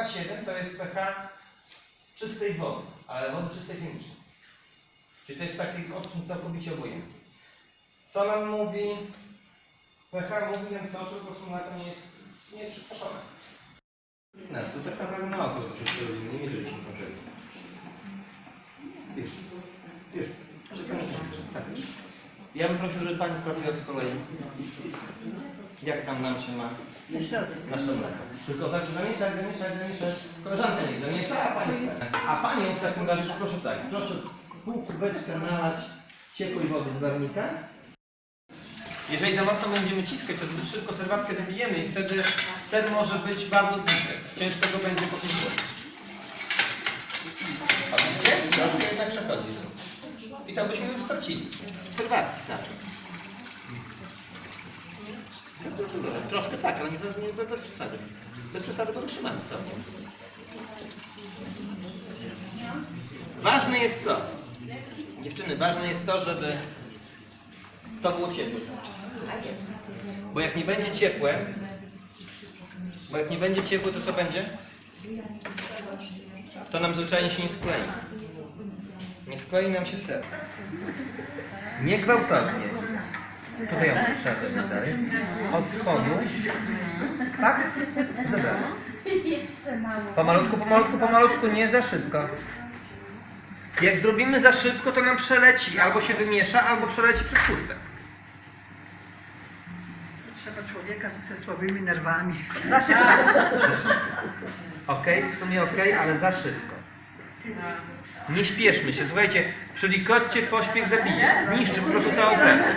pH 7 to jest pH czystej wody, ale wody czystej chemicznej. Czyli to jest taki odczyn całkowicie obojętny. Co nam mówi pH? Mówi nam to, że po prostu mleko nie jest, nie jest przetworzone. Nas tu tak naprawdę na oko przetworzyli, nie mierzyliśmy. Już, już. Przestańmy się, tak. Ja bym prosił, żeby Pani sprawdziła z kolei, jak tam nam się ma nasze mleko. Tylko znaczy zamieszać, zamieszać, zamieszać. Koleżanka niech zamiesza, a Pani. A Panią w takim razie proszę tak, proszę pół kubeczka nalać ciepłej wody z garnika. Jeżeli za mocno będziemy ciskać, to zbyt szybko serwatkę dobijemy i wtedy ser może być bardzo zbity. Ciężko go będzie potem złożyć. A widzicie? Troszkę jednak przechodzi. I to byśmy już stracili. Serwatki znaczy. Troszkę tak, ale nie, nie bez przesady. Bez przesady to zatrzymamy całkiem. Ważne jest co? Dziewczyny, ważne jest to, żeby to było ciepłe cały czas. Bo jak nie będzie ciepłe, bo jak nie będzie ciepłe, to co będzie? To nam zwyczajnie się nie sklei. Nie sklei nam się ser. Nie gwałtownie. Tutaj ją trzeba zebrać dalej. Od spodu. Tak? Zebrałem. Pomalutku, pomalutku, pomalutku, nie za szybko. Jak zrobimy za szybko, to nam przeleci. Albo się wymiesza, albo przeleci przez chustę. Trzeba człowieka ze słabymi nerwami. Za szybko. Okej, w sumie okej, ale za szybko. Nie śpieszmy się, słuchajcie, przy likocie pośpiech zabije. Zniszczy po prostu całą pracę.